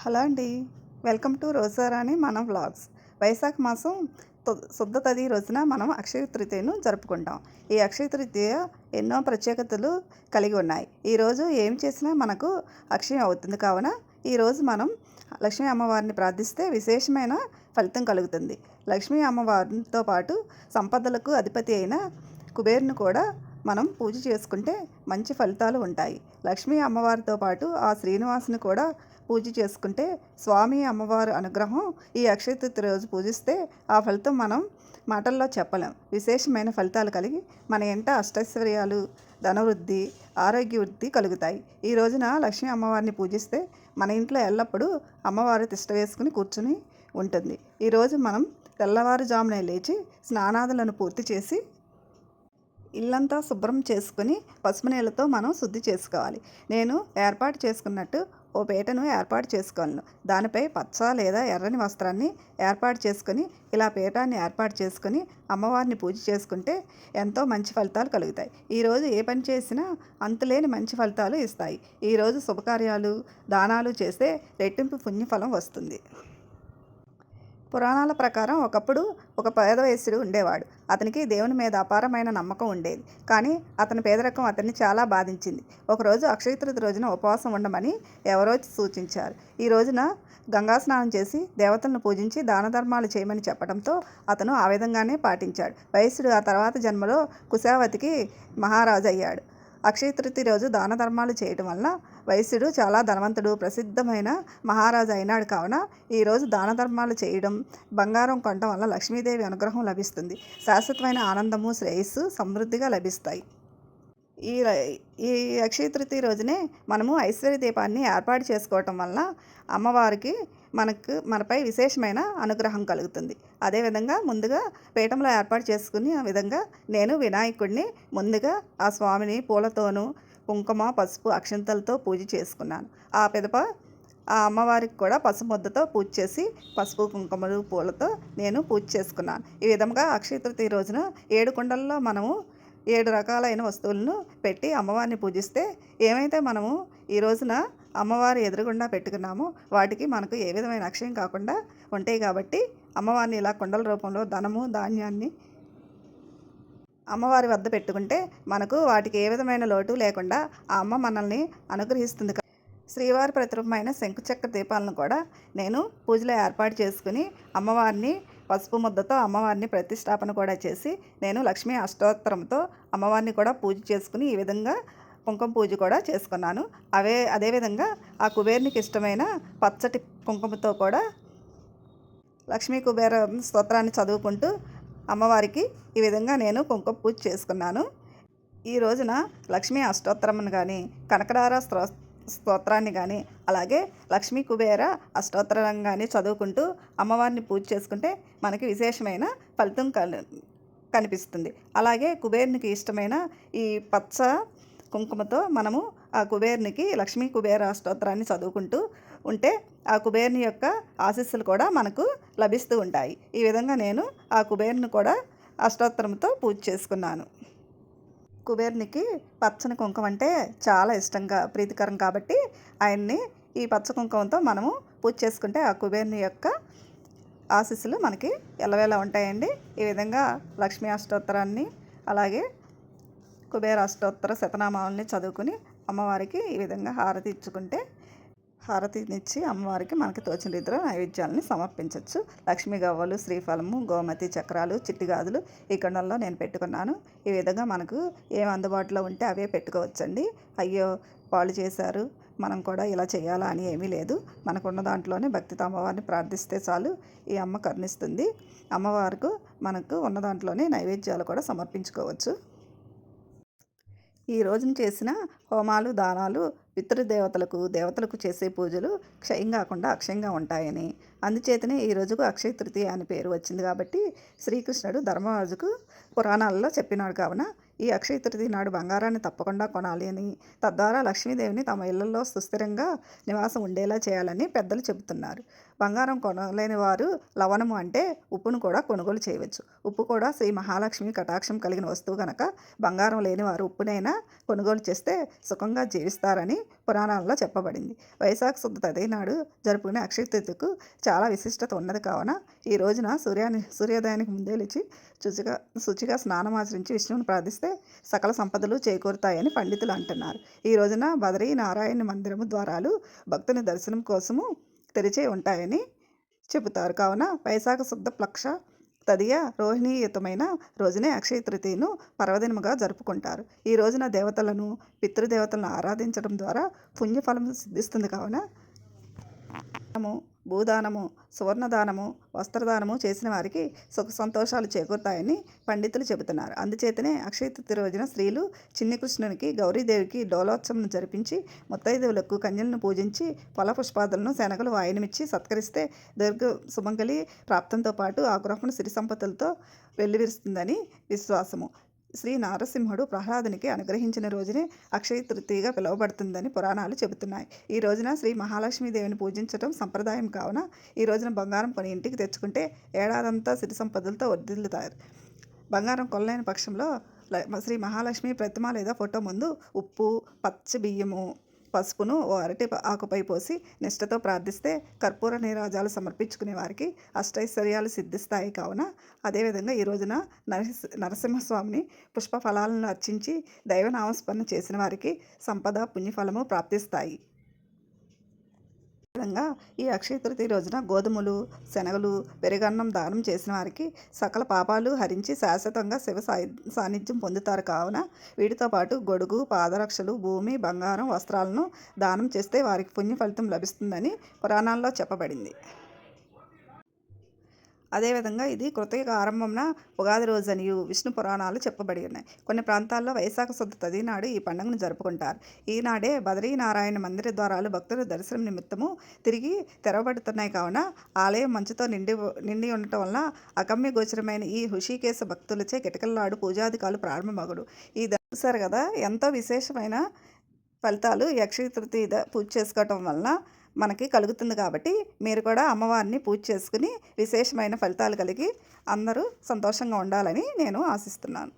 Hello అండి. Welcome to Roja Rani మన vlogs. వైశాఖ మాసం శుద్ధ తది రోజున మనం అక్షయ తృతీయను జరుపుకుంటాం. ఈ అక్షయ తృతీయ ఎన్నో ప్రత్యేకతలు కలిగి ఉన్నాయి. ఈరోజు ఏం చేసినా మనకు అక్షయం అవుతుంది కావున ఈరోజు మనం లక్ష్మీ అమ్మవారిని ప్రార్థిస్తే విశేషమైన ఫలితం కలుగుతుంది. లక్ష్మీ అమ్మవారితో పాటు సంపదలకు అధిపతి అయిన కుబేరును కూడా మనం పూజ చేసుకుంటే మంచి ఫలితాలు ఉంటాయి. లక్ష్మీ అమ్మవారితో పాటు ఆ శ్రీనివాసుని కూడా పూజ చేసుకుంటే స్వామి అమ్మవారి అనుగ్రహం ఈ అక్షయతృతి రోజు పూజిస్తే ఆ ఫలితం మనం మాటల్లో చెప్పలేం. విశేషమైన ఫలితాలు కలిగి మన ఎంట అష్టైశ్వర్యాలు ధనవృద్ధి ఆరోగ్య వృద్ధి కలుగుతాయి. ఈ రోజున లక్ష్మీ అమ్మవారిని పూజిస్తే మన ఇంట్లో ఎల్లప్పుడూ అమ్మవారి తిష్ట వేసుకుని కూర్చుని ఉంటుంది. ఈరోజు మనం తెల్లవారుజామునే లేచి స్నానాదులను పూర్తి చేసి ఇల్లంతా శుభ్రం చేసుకుని పసుపు నీళ్ళతో మనం శుద్ధి చేసుకోవాలి. నేను ఏర్పాటు చేసుకున్నట్టు ఓ పీటను ఏర్పాటు చేసుకోను దానిపై పచ్చ లేదా ఎర్రని వస్త్రాన్ని ఏర్పాటు చేసుకుని ఇలా పీఠాన్ని ఏర్పాటు చేసుకుని అమ్మవారిని పూజ చేసుకుంటే ఎంతో మంచి ఫలితాలు కలుగుతాయి. ఈరోజు ఏ పని చేసినా అంతులేని మంచి ఫలితాలు ఇస్తాయి. ఈరోజు శుభకార్యాలు దానాలు చేస్తే రెట్టింపు పుణ్యఫలం వస్తుంది. పురాణాల ప్రకారం ఒకప్పుడు ఒక పేద వయస్సుడు ఉండేవాడు. అతనికి దేవుని మీద అపారమైన నమ్మకం ఉండేది. కానీ అతని పేదరికం అతన్ని చాలా బాధించింది. ఒకరోజు అక్షయతృతి రోజున ఉపవాసం ఉండమని ఎవరో సూచించారు. ఈ రోజున గంగా స్నానం చేసి దేవతలను పూజించి దాన ధర్మాలు చేయమని చెప్పడంతో అతను ఆ విధంగానే పాటించాడు. వయస్సుడు ఆ తర్వాత జన్మలో కుశావతికి మహారాజు అయ్యాడు అక్షయ తృతీయ రోజు దాన ధర్మాలు చేయడం వలన వైశ్యుడు చాలా ధనవంతుడు ప్రసిద్ధమైన మహారాజు అయినాడు కావున ఈరోజు దాన ధర్మాలు చేయడం బంగారం కొనడం వల్ల లక్ష్మీదేవి అనుగ్రహం లభిస్తుంది. శాశ్వతమైన ఆనందము శ్రేయస్సు సమృద్ధిగా లభిస్తాయి. ఈ ఈ అక్షయ తృతీయ రోజునే మనము ఐశ్వర్య దీపాన్ని ఏర్పాటు చేసుకోవటం వలన అమ్మవారికి మనకు మనపై విశేషమైన అనుగ్రహం కలుగుతుంది. అదేవిధంగా ముందుగా పీఠంలో ఏర్పాటు చేసుకుని ఆ విధంగా నేను వినాయకుడిని ముందుగా ఆ స్వామిని పూలతోనూ కుంకుమ పసుపు అక్షంతలతో పూజ చేసుకున్నాను. ఆ పిదప ఆ అమ్మవారికి కూడా పసుపు ముద్దతో పూజ చేసి పసుపు కుంకుమలు పూలతో నేను పూజ చేసుకున్నాను. ఈ విధంగా అక్షయ తృతీయ రోజున ఏడు కుండల్లో మనము ఏడు రకాలైన వస్తువులను పెట్టి అమ్మవారిని పూజిస్తే ఏమైతే మనము ఈ రోజున అమ్మవారి ఎదురుగుండా పెట్టుకున్నామో. వాటికి మనకు ఏ విధమైన అక్షయం కాకుండా ఉంటాయి కాబట్టి అమ్మవారిని ఇలా కుండల రూపంలో ధనము ధాన్యాన్ని అమ్మవారి వద్ద పెట్టుకుంటే మనకు వాటికి ఏ విధమైన లోటు లేకుండా ఆ అమ్మ మనల్ని అనుగ్రహిస్తుంది. శ్రీవారి ప్రతిరూపమైన శంకుచక్ర దీపాలను కూడా నేను పూజలో ఏర్పాటు చేసుకుని అమ్మవారిని పసుపు ముద్దతో అమ్మవారిని ప్రతిష్టాపన కూడా చేసి నేను లక్ష్మీ అష్టోత్తరంతో అమ్మవారిని కూడా పూజ చేసుకుని ఈ విధంగా కుంకుమ పూజ కూడా చేసుకున్నాను. అవే అదేవిధంగా ఆ కుబేరునికి ఇష్టమైన పచ్చటి కుంకుమతో కూడా లక్ష్మీ కుబేర స్తోత్రాన్ని చదువుకుంటూ అమ్మవారికి ఈ విధంగా నేను కుంకుమ పూజ చేసుకున్నాను. ఈ రోజున లక్ష్మీ అష్టోత్తరం కానీ కనకడార స్తో స్తోత్రాన్ని కానీ అలాగే లక్ష్మీ కుబేర అష్టోత్తరం కానీ చదువుకుంటూ అమ్మవారిని పూజ చేసుకుంటే మనకి విశేషమైన ఫలితం కనిపిస్తుంది. అలాగే కుబేరునికి ఇష్టమైన ఈ పచ్చ కుంకుమతో మనము ఆ కుబేరునికి లక్ష్మీ కుబేర అష్టోత్తరాన్ని చదువుకుంటూ ఉంటే ఆ కుబేరుని యొక్క ఆశీస్సులు కూడా మనకు లభిస్తూ ఉంటాయి. ఈ విధంగా నేను ఆ కుబేరుని కూడా అష్టోత్తరంతో పూజ చేసుకున్నాను. కుబేరునికి పచ్చని కుంకుమ అంటే చాలా ఇష్టంగా ప్రీతికరం కాబట్టి ఆయన్ని ఈ పచ్చ కుంకుమతో మనము పూజ చేసుకుంటే ఆ కుబేరుని యొక్క ఆశీస్సులు మనకి ఎల్లవేళ ఉంటాయండి. ఈ విధంగా లక్ష్మీ అష్టోత్తరాన్ని అలాగే కుబేర అష్టోత్తర శతనామాలని చదువుకుని అమ్మవారికి ఈ విధంగా హారతి ఇచ్చుకుంటే హారతినిచ్చి అమ్మవారికి మనకి తోచిన రీతిలో నైవేద్యాలని సమర్పించవచ్చు లక్ష్మీ గవ్వలు శ్రీఫలము గోమతి చక్రాలు చిట్టిగాదులు ఈ కొండల్లో నేను పెట్టుకున్నాను. ఈ విధంగా మనకు ఏం అందుబాటులో ఉంటే అవే పెట్టుకోవచ్చండి. అయ్యో వాళ్ళు చేశారు మనం కూడా ఇలా చేయాలా అని ఏమీ లేదు. మనకున్న దాంట్లోనే భక్తితో అమ్మవారిని ప్రార్థిస్తే చాలు ఈ అమ్మ కరుణిస్తుంది. అమ్మవారికి మనకు ఉన్న దాంట్లోనే నైవేద్యాలు కూడా సమర్పించుకోవచ్చు. ఈ రోజున చేసిన హోమాలు దానాలు పితృదేవతలకు దేవతలకు చేసే పూజలు క్షయం కాకుండా అక్షయంగా ఉంటాయని. అందుచేతనే ఈ రోజుకు అక్షయ తృతీయ అని పేరు వచ్చింది కాబట్టి శ్రీకృష్ణుడు ధర్మరాజుకు పురాణాలలో చెప్పినాడు కావున ఈ అక్షయ తృతీయ నాడు బంగారాన్ని తప్పకుండా కొనాలి అని తద్వారా లక్ష్మీదేవిని తమ ఇళ్ళలో సుస్థిరంగా నివాసం ఉండేలా చేయాలని పెద్దలు చెబుతున్నారు. బంగారం కొనలేని వారు లవణము అంటే ఉప్పును కూడా కొనుగోలు చేయవచ్చు. ఉప్పు కూడా శ్రీ మహాలక్ష్మి కటాక్షం కలిగిన వస్తువు కనుక బంగారం లేని వారు ఉప్పునైనా కొనుగోలు చేస్తే సుఖంగా జీవిస్తారని పురాణాల్లో చెప్పబడింది. వైశాఖ శుద్ధ తదే నాడు జరుపుకునే అక్షయ తృతీయకు చాలా విశిష్టత ఉన్నది కావున ఈ రోజున సూర్యాన్ని సూర్యోదయానికి ముందే లేచి శుచిగా శుచిగా స్నానం ఆచరించి విష్ణువుని ప్రార్థిస్తే సకల సంపదలు చేకూరుతాయని పండితులు అంటున్నారు. ఈ రోజున బదరీ నారాయణ మందిరము ద్వారాలు భక్తుని దర్శనం కోసము తెరిచే ఉంటాయని చెబుతారు. కావున వైశాఖ శుద్ధ ప్లక్ష తదియ రోహిణీయుతమైన రోజునే అక్షయ తృతీయను పర్వదినముగా జరుపుకుంటారు. ఈ రోజున దేవతలను పితృదేవతలను ఆరాధించడం ద్వారా పుణ్యఫలం సిద్ధిస్తుంది. కావున దానము భూదానము సువర్ణదానము వస్త్రదానము చేసిన వారికి సుఖ సంతోషాలు చేకూరుతాయని పండితులు చెబుతున్నారు. అందుచేతనే అక్షయ తృతీయ రోజున స్త్రీలు చిన్ని కృష్ణునికి గౌరీదేవికి డోలోత్సవం జరిపించి ముత్తైదువులకు కన్యలను పూజించి పొల పుష్పాదులను శనగలు వాయనమిచ్చి సత్కరిస్తే దీర్ఘ సుమంగళి ప్రాప్తంతో పాటు ఆ గృహమును సిరి సంపదలతో వెల్లివిరుస్తుందని విశ్వాసము. శ్రీ నారసింహుడు ప్రహ్లాదునికి అనుగ్రహించిన రోజునే అక్షయ తృతీయగా పిలువబడుతుందని పురాణాలు చెబుతున్నాయి. ఈ రోజున శ్రీ మహాలక్ష్మీదేవిని పూజించడం సంప్రదాయం కావున ఈ రోజున బంగారం కొని ఇంటికి తెచ్చుకుంటే ఏడాదంతా సిరి సంపదలతో వర్దిల్లుతారు బంగారం కొనలేని పక్షంలో శ్రీ మహాలక్ష్మి ప్రతిమ లేదా ఫోటో ముందు ఉప్పు పచ్చి బియ్యము పసుపును ఓ అరటి ఆకుపై పోసి నిష్టతో ప్రార్థిస్తే కర్పూర నీరాజాలు సమర్పించుకునే వారికి అష్టైశ్వర్యాలు సిద్ధిస్తాయి కావున అదేవిధంగా ఈ రోజున నరసి నరసింహస్వామిని పుష్ప ఫలాలను అర్చించి దైవనామస్మరణ చేసిన వారికి సంపద పుణ్యఫలము ప్రాప్తిస్తాయి. విధంగా ఈ అక్షయ తృతీయ రోజున గోధుమలు శనగలు పెరుగన్నం దానం చేసిన వారికి సకల పాపాలు హరించి శాశ్వతంగా శివ సాన్నిధ్యం పొందుతారు కావున వీటితో పాటు గొడుగు పాదరక్షలు భూమి బంగారం వస్త్రాలను దానం చేస్తే వారికి పుణ్య ఫలితం లభిస్తుందని పురాణాల్లో చెప్పబడింది. అదేవిధంగా ఇది కృతయుగ ఆరంభంన ఉగాది రోజనియు విష్ణు పురాణాలు చెప్పబడి ఉన్నాయి. కొన్ని ప్రాంతాల్లో వైశాఖ శుద్ధ తదినాడు ఈ పండుగను జరుపుకుంటారు. ఈనాడే బదరీనారాయణ మందిర ద్వారాలు భక్తుల దర్శనం నిమిత్తము తిరిగి తెరవబడుతున్నాయి కావున ఆలయం మంచుతో నిండి నిండి ఉండటం వలన అకమ్య గోచరమైన ఈ హృషికేశ భక్తులచే కిటకల్లాడు పూజాధికాలు ప్రారంభమగుడు ఈ ద- కదా ఎంతో విశేషమైన ఫలితాలు ఈ తృతీయ పూజ చేసుకోవటం వలన మనకి కలుగుతుంది కాబట్టి మీరు కూడా అమ్మవారిని పూజ చేసుకుని విశేషమైన ఫలితాలు కలిగి అందరూ సంతోషంగా ఉండాలని నేను ఆశిస్తున్నాను.